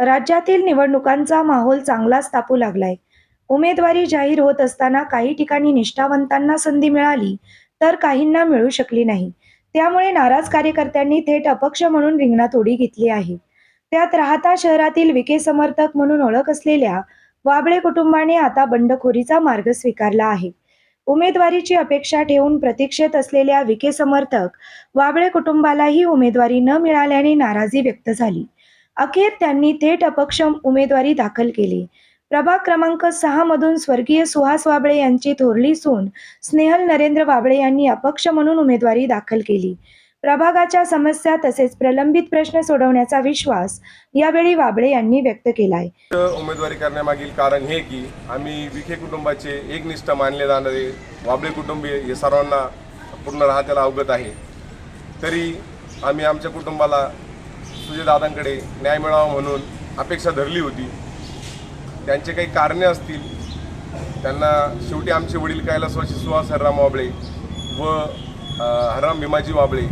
राज्यातील निवडणुकांचा माहोल चांगलाच तापू लागलाय. उमेदवारी जाहीर होत असताना काही ठिकाणी निष्ठावंतांना संधी मिळाली तर काहींना मिळू शकली नाही. त्यामुळे नाराज कार्यकर्त्यांनी थेट अपक्ष म्हणून रिंगणात उडी घेतली आहे. त्यात राहता शहरातील विखे समर्थक म्हणून ओळख असलेल्या वाबळे कुटुंबाने आता बंडखोरीचा मार्ग स्वीकारला आहे. उमेदवारीची अपेक्षा ठेवून प्रतीक्षेत असलेल्या विखे समर्थक वाबळे कुटुंबालाही उमेदवारी न मिळाल्याने नाराजी व्यक्त झाली. अखेर त्यांनी थेट अपक्ष उमेदवारी दाखल केली. प्रभाग क्रमांक सहा मधून स्वर्गीय सुहास वाबळे यांची थोरली सून स्नेहल नरेंद्र वाबळे यांनी अपक्ष म्हणून उमेदवारी दाखल केली. प्रभागाच्या समस्या तसेच प्रलंबित प्रश्न सोडवण्याचा विश्वास यावेळी वाबळे यांनी व्यक्त केलाय. उमेदवारी करण्यामागील कारण हे की आम्ही विखे कुटुंबाचे एकनिष्ठ मानले जाणारे वाबळे कुटुंबीय हे सर्वांना पूर्ण राहत्याला अवगत आहे. तरी आम्ही आमच्या कुटुंबाला सुजयदादांकडे न्याय मिळावा म्हणून अपेक्षा धरली होती. त्यांचे काही कारणे असतील. त्यांना शेवटी आमचे वडील कैलासवासी सुहास हरराम वाबळे व हरराम भीमाजी वाबळे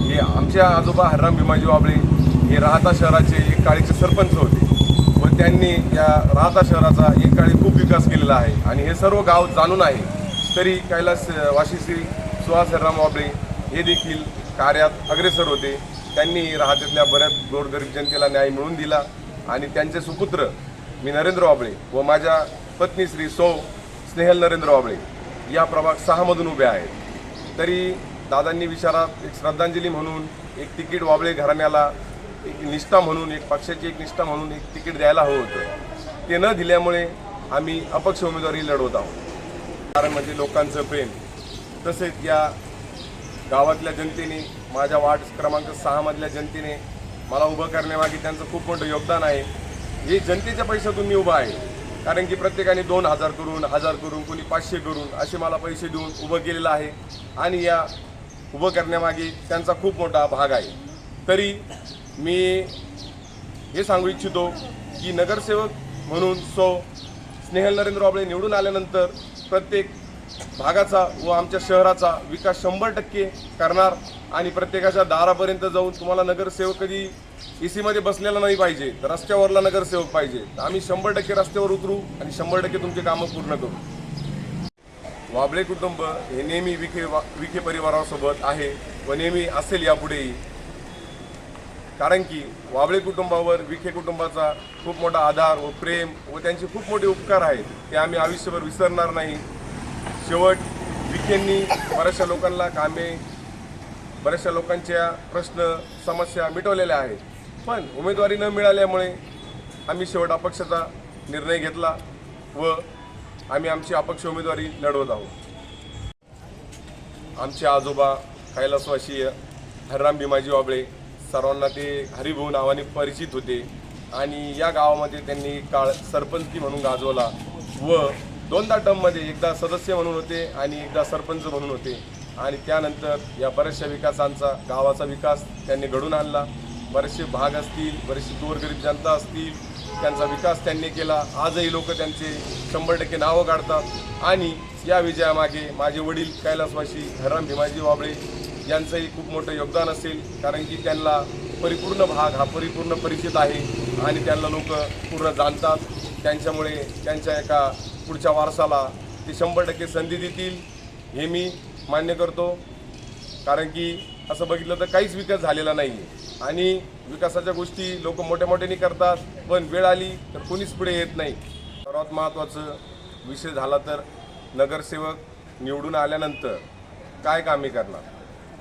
हे आमच्या आजोबा हरराम भीमाजी वाबळे हे राहता शहराचे एक काळीचे सरपंच होते व त्यांनी या राहता शहराचा एक काळी खूप विकास केलेला आहे. आणि हे सर्व गाव जाणून आहे. तरी कैलास वाशी श्री सुहास हरराम वाबळे हे देखील कार्यात अग्रेसर होते. त्यांनी राहत्यातल्या बऱ्याच गोरगरीब जनतेला न्याय मिळवून दिला. आणि त्यांचे सुपुत्र मी नरेंद्र वाबळे व माझ्या पत्नी श्री सौ स्नेहल नरेंद्र वाबळे या प्रभाग सहामधून उभे आहेत. तरी दादांनी विचारात एक श्रद्धांजली म्हणून एक तिकीट वाबळे घराण्याला एक निष्ठा म्हणून एक पक्षाची एक निष्ठा म्हणून एक तिकीट द्यायला हवं होतं. ते न दिल्यामुळे आम्ही अपक्ष उमेदवारी लढवत आहोत. कारण म्हणजे लोकांचं प्रेम. तसेच या गावातल्या जनतेने माझ्या वार्ड क्रमांक सहामधल्या जनतेने मला उभं करण्यामागे त्यांचं खूप मोठं योगदान आहे. हे जनतेच्या पैशातून मी उभा आहे. कारण की प्रत्येकाने दोन हजार करून हजार करून कोणी पाचशे करून असे मला पैसे देऊन उभं केलेलं आहे. आणि या उभं करण्यामागे त्यांचा खूप मोठा भाग आहे. तरी मी हे सांगू इच्छितो की नगरसेवक म्हणून सो स्नेहल नरेंद्र बाबळे निवडून आल्यानंतर प्रत्येक भागाचा व आमच्या शहराचा विकास शंभर टक्के करणार आणि प्रत्येकाच्या दारापर्यंत जाऊन तुम्हाला नगरसेवक कधी ए सीमध्ये बसलेला नाही पाहिजे तर रस्त्यावरला नगरसेवक पाहिजे. तर आम्ही शंभर टक्के रस्त्यावर उतरू आणि शंभर टक्के तुमचे कामं पूर्ण करू. वाबळे कुटुंब हे नेहमी विखे वा विखे परिवारासोबत आहे व नेहमी असेल यापुढेही. कारण की वाबळे कुटुंबावर विखे कुटुंबाचा खूप मोठा आधार व प्रेम व त्यांचे खूप मोठे उपकार आहेत ते आम्ही आयुष्यभर विसरणार नाही. शेवट विखेंनी बऱ्याचशा लोकांना कामे बऱ्याचशा लोकांच्या प्रश्न समस्या मिटवलेल्या आहेत. पण उमेदवारी न मिळाल्यामुळे आम्ही शेवट अपक्षाचा निर्णय घेतला व आम्ही आमची अपक्ष उमेदवारी लढवत आहोत. आमचे आजोबा कैलासवासीय हरराम भीमाजी वाबळे सर्वांना ते हरिभाऊ नावाने परिचित होते आणि या गावामध्ये त्यांनी काळ सरपंची म्हणून गाजवला व दोनदा टर्ममध्ये एकदा सदस्य म्हणून होते आणि एकदा सरपंच म्हणून होते. आणि त्यानंतर या बऱ्याचशा विकासांचा गावाचा विकास त्यांनी घडून आणला. बरेचसे भाग असतील बरेचसे गोरगरीब जनता असतील त्यांचा विकास त्यांनी केला. आजही लोक त्यांचे शंभर टक्के नावं काढतात. आणि या विजयामागे माझे वडील कैलासवासी हरराम भीमाजी वाबळे यांचंही खूप मोठं योगदान असेल. कारण की त्यांना परिपूर्ण भाग हा परिपूर्ण परिचित आहे. आणि त्यांना लोक पूर्ण जाणतात. त्यांच्यामुळे त्यांच्या एका पुढच्या वारसाला ते शंभर टक्के संधी देतील हे मी मान्य करतो. कारण की असं बघितलं तर काहीच विकास झालेला नाही आहे आणि विकासाच्या गोष्टी लोक मोठ्या मोठ्याने करतात पण वेळ आली तर कोणीच पुढे येत नाही. सर्वात महत्त्वाचं विषय झाला तर नगरसेवक निवडून आल्यानंतर काय कामे करणार?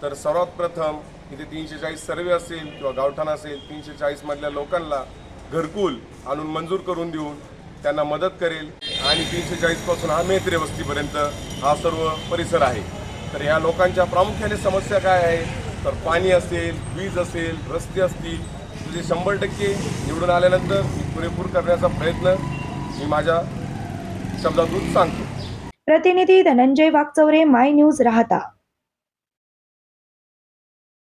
तर सर्वात प्रथम इथे तीनशे चाळीस सर्वे असेल किंवा गावठाण असेल तीनशे चाळीसमधल्या लोकांना घरकुल आणून मंजूर करून देऊन त्यांना मदत करेल. आणि तीनशे चाळीसपासून हा मेत्रे वस्तीपर्यंत हा सर्व परिसर आहे. तर या लोकांच्या प्रामुख्याने समस्या काय आहे? तर पाणी असेल वीज असेल रस्ते असतील तुझे शंभर टक्के निवडून आल्यानंतर पुरेपूर करण्याचा प्रयत्न मी माझ्या शब्दातून सांगतो. प्रतिनिधी धनंजय वागचौरे माय न्यूज राहता.